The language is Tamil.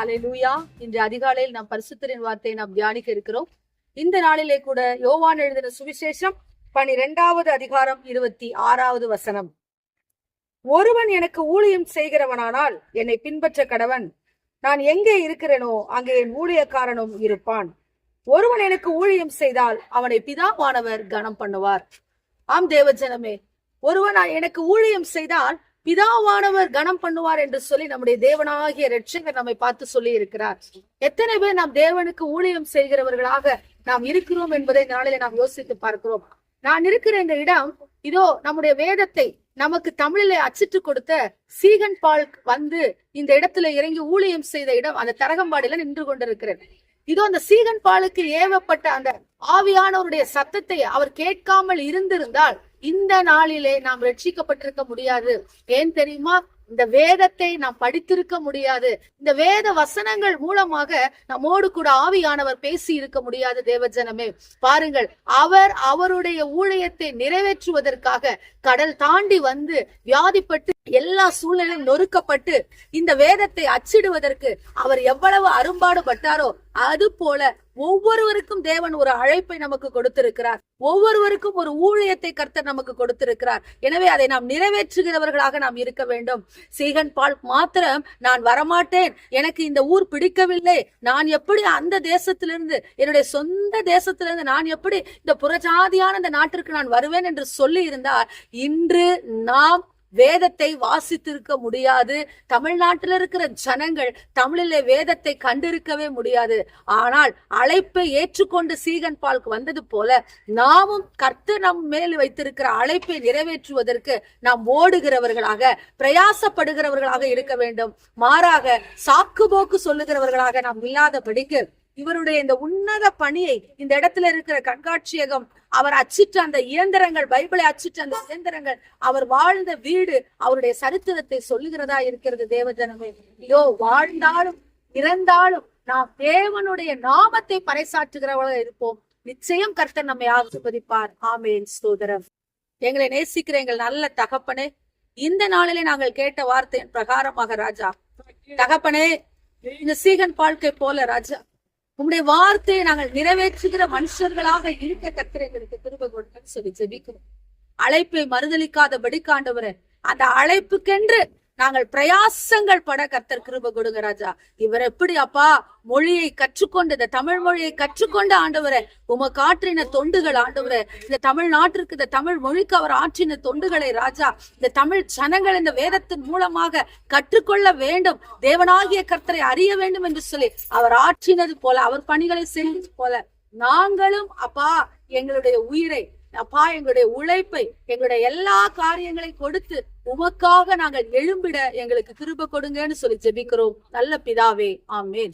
ஹalleluya. இன்று அதிகாலையில் நாம் பரிசுத்தரின் வார்த்தையை நாம் தியானிக்க இருக்கிறோம். இந்த நாளிலே கூட யோவான் எழுதின சுவிசேஷம் பனிரெண்டாவது அதிகாரம் இருபத்தி ஆறாவது வசனம். ஒருவன் எனக்கு ஊழியம் செய்கிறவனானால் என்னை பின்பற்ற கடவன் நான் எங்கே இருக்கிறேனோ அங்கே என் ஊழியக்காரனும் இருப்பான். ஒருவன் எனக்கு ஊழியம் செய்தால் அவனை பிதாவானவர் கனம் பண்ணுவார். ஆம் தேவஜனமே ஒருவன் எனக்கு ஊழியம் செய்தால் பிதாவானவர் கனம் பண்ணுவார் என்று சொல்லி நம்முடைய தேவனாகிய ரட்சகர் நம்மை பார்த்து சொல்லி இருக்கிறார் எத்தனை பேர் நாம் தேவனுக்கு ஊழியம் செய்கிறவர்களாக நாம் இருக்கிறோம் என்பதை இந்த நாம் யோசித்து பார்க்கிறோம். நான் இருக்கிற இந்த இடம் இதோ நம்முடைய வேதத்தை நமக்கு தமிழிலே அச்சிட்டு கொடுத்த சீகன் பால் வந்து இந்த இடத்துல இறங்கி ஊழியம் செய்த இடம் அந்த தரகம்பாடியில நின்று கொண்டிருக்கிறேன் இதோ அந்த சீகன் பாலுக்கு ஏவப்பட்ட அந்த ஆவியானவருடைய சத்தத்தை அவர் கேட்காமல் இருந்திருந்தால் இந்த நாளிலே நாம் ரட்சிக்கப்பட்டிருக்க முடியாது. ஏன் தெரியுமா? இந்த வேதத்தை நாம் படித்திருக்க முடியாது. இந்த வேத வசனங்கள் மூலமாக நம்மோடு கூட ஆவியானவர் பேசி இருக்க முடியாது தேவஜனமே. பாருங்கள் அவர் அவருடைய ஊழியத்தை நிறைவேற்றுவதற்காக கடல் தாண்டி வந்து வியாதிப்பட்டு எல்லா சூழ்நிலையும் நொறுக்கப்பட்டு இந்த வேதத்தை அச்சிடுவதற்கு அவர் எவ்வளவு அரும்பாடுபட்டாரோ அது போல ஒவ்வொருவருக்கும் தேவன் ஒரு அழைப்பை நமக்கு கொடுத்திருக்கிறார். ஒவ்வொருவருக்கும் ஒரு ஊழியத்தை கர்த்தர் நமக்கு கொடுத்திருக்கிறார். எனவே அதை நாம் நிறைவேற்றுகிறவர்களாக நாம் இருக்க வேண்டும். சீகன் பால் மாத்திரம் நான் வரமாட்டேன். எனக்கு இந்த ஊர் பிடிக்கவில்லை. நான் எப்படி அந்த தேசத்திலிருந்து என்னுடைய சொந்த தேசத்திலிருந்து நான் எப்படி இந்த புறஜாதியான இந்த நாட்டிற்கு நான் வருவேன் என்று சொல்லி இருந்தால் இன்று நாம் வேதத்தை வாசித்திருக்க முடியாது. தமிழ்நாட்டில் இருக்கிற ஜனங்கள் தமிழிலே வேதத்தை கண்டிருக்கவே முடியாது. ஆனால் அழைப்பை ஏற்றுக்கொண்டு சீகன் பால்க்கு வந்தது போல நாமும் கர்த்து நம் மேல் வைத்திருக்கிற அழைப்பை நிறைவேற்றுவதற்கு நாம் ஓடுகிறவர்களாக பிரயாசப்படுகிறவர்களாக இருக்க வேண்டும். மாறாக சாக்கு போக்கு சொல்லுகிறவர்களாக நாம் இல்லாதபடிக்கு இவருடைய இந்த உன்னத பணியை இந்த இடத்துல இருக்கிற கண்காட்சியகம் அவர் அச்சிட்ட அந்த இயந்திரங்கள் பைபிளை அச்சிட்ட அந்த இயந்திரங்கள் அவர் வாழ்ந்த வீடு அவருடைய சரித்திரத்தை சொல்லுகிறதா இருக்கிறது தேவஜனமே. ஐயோ வாழ்ந்தாலும் இறந்தாலும் நாம் தேவனுடைய நாமத்தை பறைசாற்றுகிறவர்களாக இருப்போம். நிச்சயம் கர்த்தர் நம்மை ஆசிர்வதிப்பார். ஆமேன். சோதரம் எங்களை நேசிக்கிற எங்கள் நல்ல தகப்பனே இந்த நாளிலே நாங்கள் கேட்ட வார்த்தையின் பிரகாரமாக ராஜா தகப்பனே இந்த சீகன் வாழ்க்கை போல ராஜா உங்களுடைய வார்த்தையை நாங்கள் நிறைவேற்றுகிற மனுஷர்களாக இருக்க கத்திர எங்களுக்கு திரும்ப கொடுங்கன்னு சொல்லி ஜெபிக்கிறோம். அழைப்பை மறுதளிக்காதபடி காண்டவரை அந்த அழைப்புக்கென்று நாங்கள் பிரயாசங்கள் பட கர்த்தர் கிருப கொடுங்க ராஜா. இவர் எப்படி அப்பா மொழியை கற்றுக்கொண்டு இந்த தமிழ் மொழியை கற்றுக்கொண்டு ஆண்டவரே உமக்கு ஆற்றின தொண்டுகள் ஆண்டவரே இந்த தமிழ்நாட்டிற்கு இந்த தமிழ் மொழிக்கு அவர் ஆற்றின தொண்டுகளை ராஜா இந்த தமிழ் ஜனங்கள் இந்த வேதத்தின் மூலமாக கற்றுக்கொள்ள வேண்டும். தேவனாகிய கர்த்தரை அறிய வேண்டும் என்று சொல்லி அவர் ஆற்றினது போல அவர் பணிகளை செய்தது போல நாங்களும் அப்பா எங்களுடைய உயிரை அப்பா எங்களுடைய உழைப்பை எங்களுடைய எல்லா காரியங்களை கொடுத்து உமக்காக நாங்கள் எழும்பிட எங்களுக்கு திரும்ப கொடுங்கன்னு சொல்லி ஜெபிக்கிறோம். நல்ல பிதாவே ஆமேன்.